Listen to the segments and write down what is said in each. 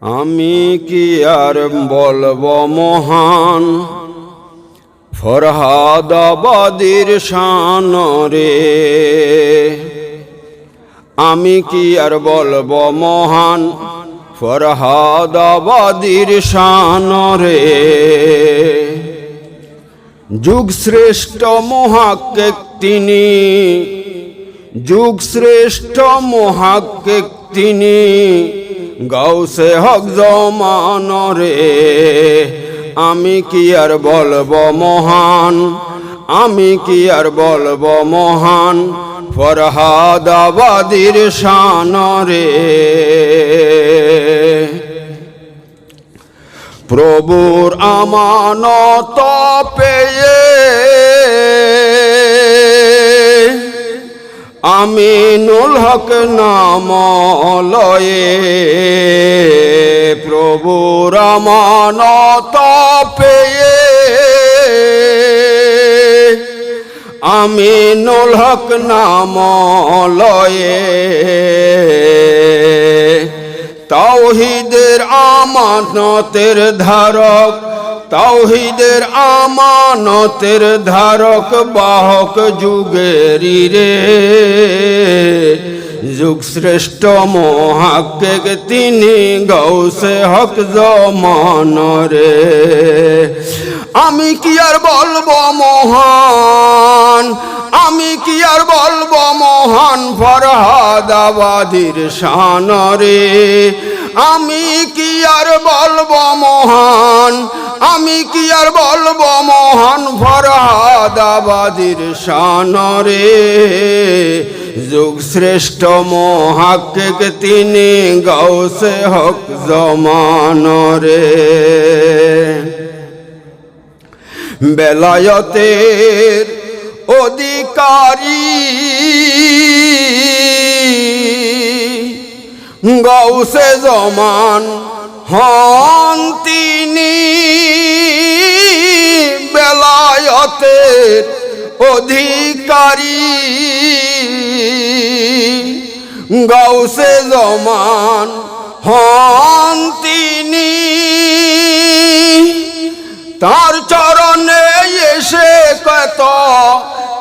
আমি কি আর বলব মহান? ফরহাদাবাদির শান রে। আমি কি আর বলব মহান? ফরহাদাবাদির শান রে। যুগ শ্রেষ্ঠ মহাকেক তিনি যুগ শ্রেষ্ঠ মহাকেক তিনি গাউসে হক জমান রে, আমি কি আর বলব মহান? আমি কি আর বলব মহান? ফরহাদাবাদির শান রে। প্রভুর আমানত পেয়ে আমিনুল হক নাম লয়ে প্রভুর আমানত পেয়ে। আমিনুল হক নাম লয়ে তাওহিদের আমানতের ধারক তাওহিদের আমানতের ধারক বাহক যুগেরি রে। যুগ শ্রেষ্ঠ মহাকেক তিনি গৌসে হক জমান রে। আমি কি আর বলব মহান? আমি কি আর বলব মহান? ফরহাদাবাদির শান রে। আমি কি আর বলব মহান? আমি কি আর বলব মহান ফরহাদাবাদির শান রে? যুগ শ্রেষ্ঠ মহাকেক তিনি গৌসে হক জমান রে। বেলায়তের অধিকারী গৌসে জমান হন তিনি বেলায়তের অধিকারী। গৌসে জমান হন তিনি তার চরণে এসে কত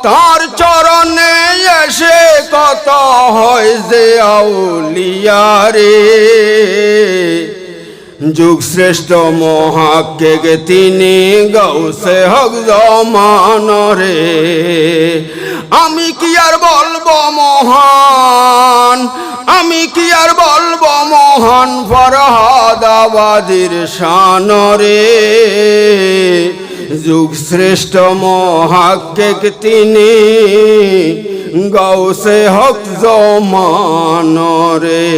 তার চরণে এসে কত হয় যে আউলিয়ারে যুগ শ্রেষ্ঠ মহাকে তিনি গৌসে হক জমান রে। আমি কি আর বলব মহান? আমি কি আর বলব মহান? ফরহাদাবাদির শান রে। যুগ শ্রেষ্ঠ মহাকেক তিনি। গৌসে হক জমান রে।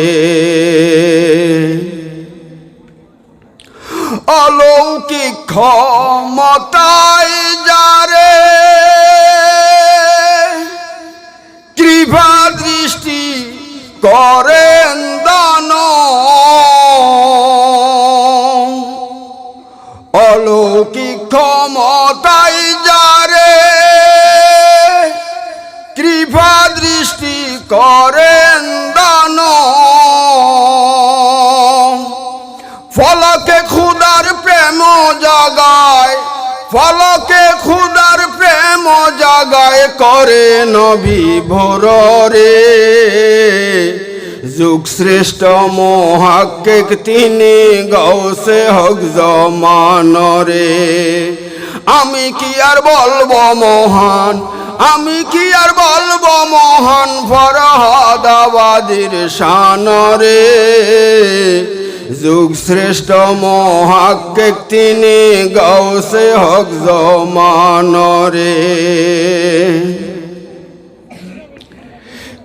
অলৌকিক ক্ষমতায় যারে। কৃপা দৃষ্টি করেন দান। অলৌকিক ক্ষমতায় যারে, কৃপা দৃষ্টি করেন দান। ফলকে খুদার প্রেম জাগায়, ফলকে খুদার প্রেম জাগায় করে নবী রে যুগ শ্রেষ্ঠ মহাকেক তিনি গৌসে হক জমান রে আমি কি আর বলব মহান? আমি কি আর বলব মহান ফরহাদাবাদির শান রে যুগ শ্রেষ্ঠ মহাকেক তিনি গৌসে হক জমান রে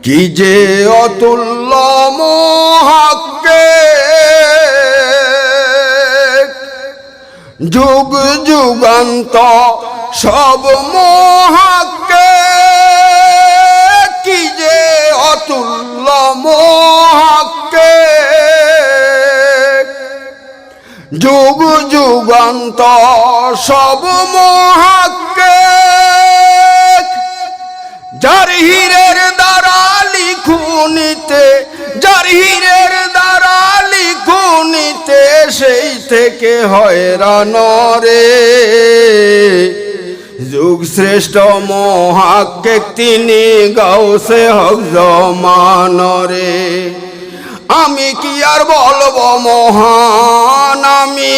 কি যে মহাকে যুগ যুগান্ত সব মহাকে কি যে অতুল্য মহাকে যুগ যুগান্ত সব মহাকে যার দ্বারা লিখুনিতে যার হীরের দ্বারা লিখুনিতে থেকে হয়রান রে। যুগ শ্রেষ্ঠ মহাকে তিনি গাউসে হক জমান রে। আমি কি আর বলব মহান? আমি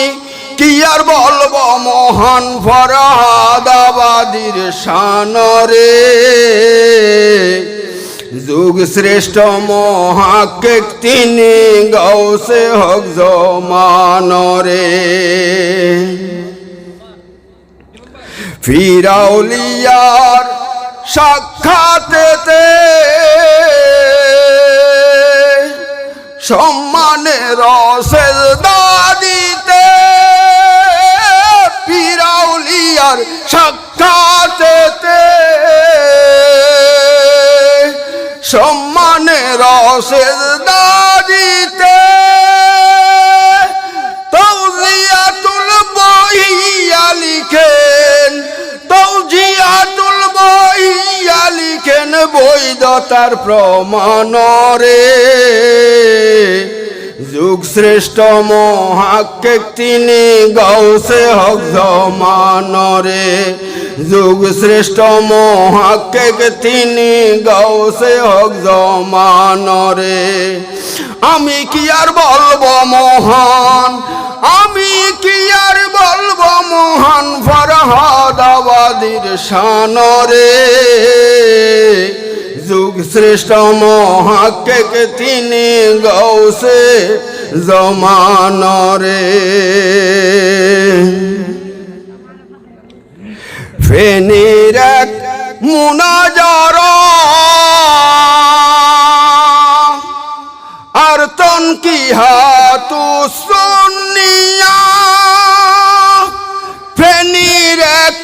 কি আর বলব মহান ফরহাদাবাদির শান রে? যুগ শ্রেষ্ঠ মহাকে তিনি গৌসে হক জমান রে ফিরাউলিয়ার সাক্ষাতেতে সম্মানের রসের দাদিতে ফিরাউলিয়ার সাক্ষাতেতে সম্মানের দাদিতে তৌজিয়াতুল বহিয়া লিখেন তৌজিয়াতুল বহিয়া লিখেন বৈধতার প্রমাণ রে যুগ শ্রেষ্ঠ মহাকে তিনি গৌসে হক জমান রে যুগ শ্রেষ্ঠ মহাকে তিনি গৌসে হক জমান রে আমি কি আর বলব মহান? আমি কি আর বলব মহান? ফরহাদাবাদির শান রে যুগ শ্রেষ্ঠ মহাকে তিনি গৌসে জমান রে ফেনির এক মুনাজার। আর তন কি হাতু সুনিয়া ফেনির এক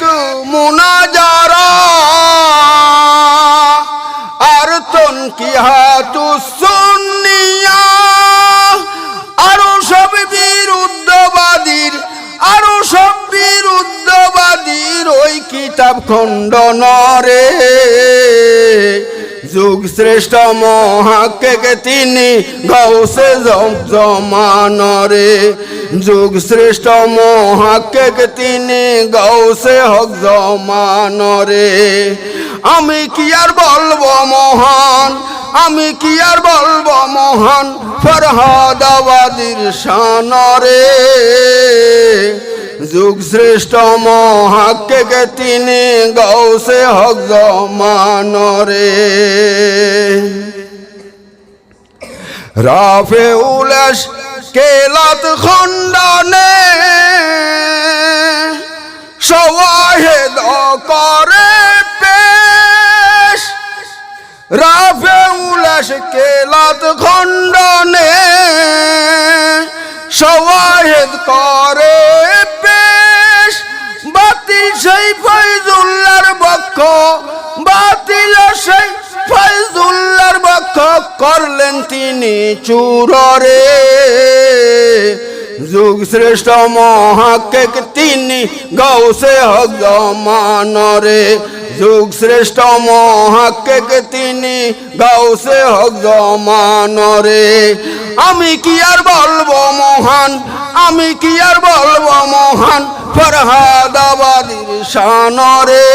মুনাজার। তন কি হাতু সুনিয়া আরও সব বিরুদ্ধবাদীর, আরও সব বিরুদ্ধবাদীর ওই কিতাব খণ্ডন রে যুগ শ্রেষ্ঠ মহাকে তিনি, গৌসে জমান রে যুগ শ্রেষ্ঠ মহাকে তিনি গৌসে হক জমান রে আমি কি আর বলব মহান? আমি কি আর বলব মহান? ফরহাদাবাদির শান রে যুগ শ্রেষ্ঠ মহাকে তিনি গৌসে হক জমান রে রাফে উলেশ কেলাত খণ্ডনে সওয়াহেদ করে পেশ। রাফে উলাস কেলাত খণ্ডনে সওয়াহেদ করে পেশ। বাতিল সেই ফয়জুল্লার বক্ষ করলেন তিনি চুররে যুগ শ্রেষ্ঠ মহাকে তিনি গৌসে হক রে যুগ শ্রেষ্ঠ মহাকে তিনি গৌসে হক রে আমি কি আর বলব মহান? আমি কি আর বলব মহান? ফরহাদাবাদির শান রে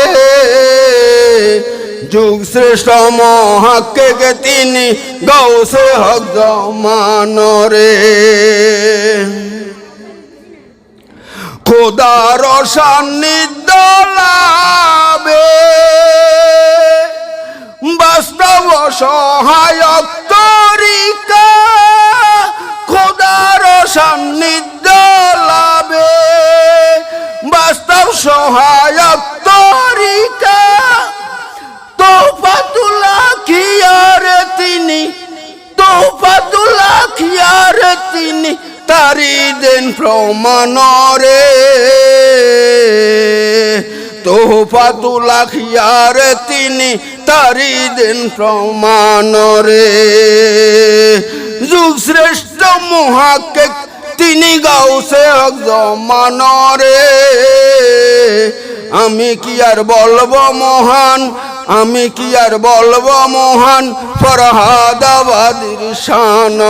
যুগ শ্রেষ্ঠ মহাকে তিনি গৌসে হক জমানরে খোদার সান্নিধ্য লাভে বাস্তব সহায়ক তারি দেন প্রমাণ রে তিনি তারি দেন প্রমাণ রে যুগ শ্রেষ্ঠ মহাকে তিনি গাউসে জমান আমি কি আর বলব মহান? আমি কি আর বলব মহান? ফরহাদাবাদির শান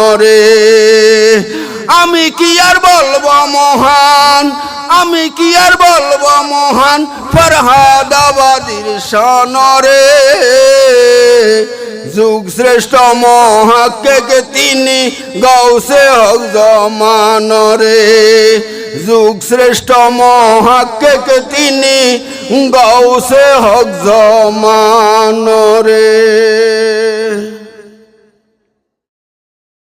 আমি কি আর বলব মহান? আমি কি আর বলব মহান? ফরহাদাবাদির সনরে। যুগ শ্রেষ্ঠ মহাকে তিনি? গৌসে হক জমানরে। যুগ শ্রেষ্ঠ মহাকে তিনি? গৌসে হক জমানরে।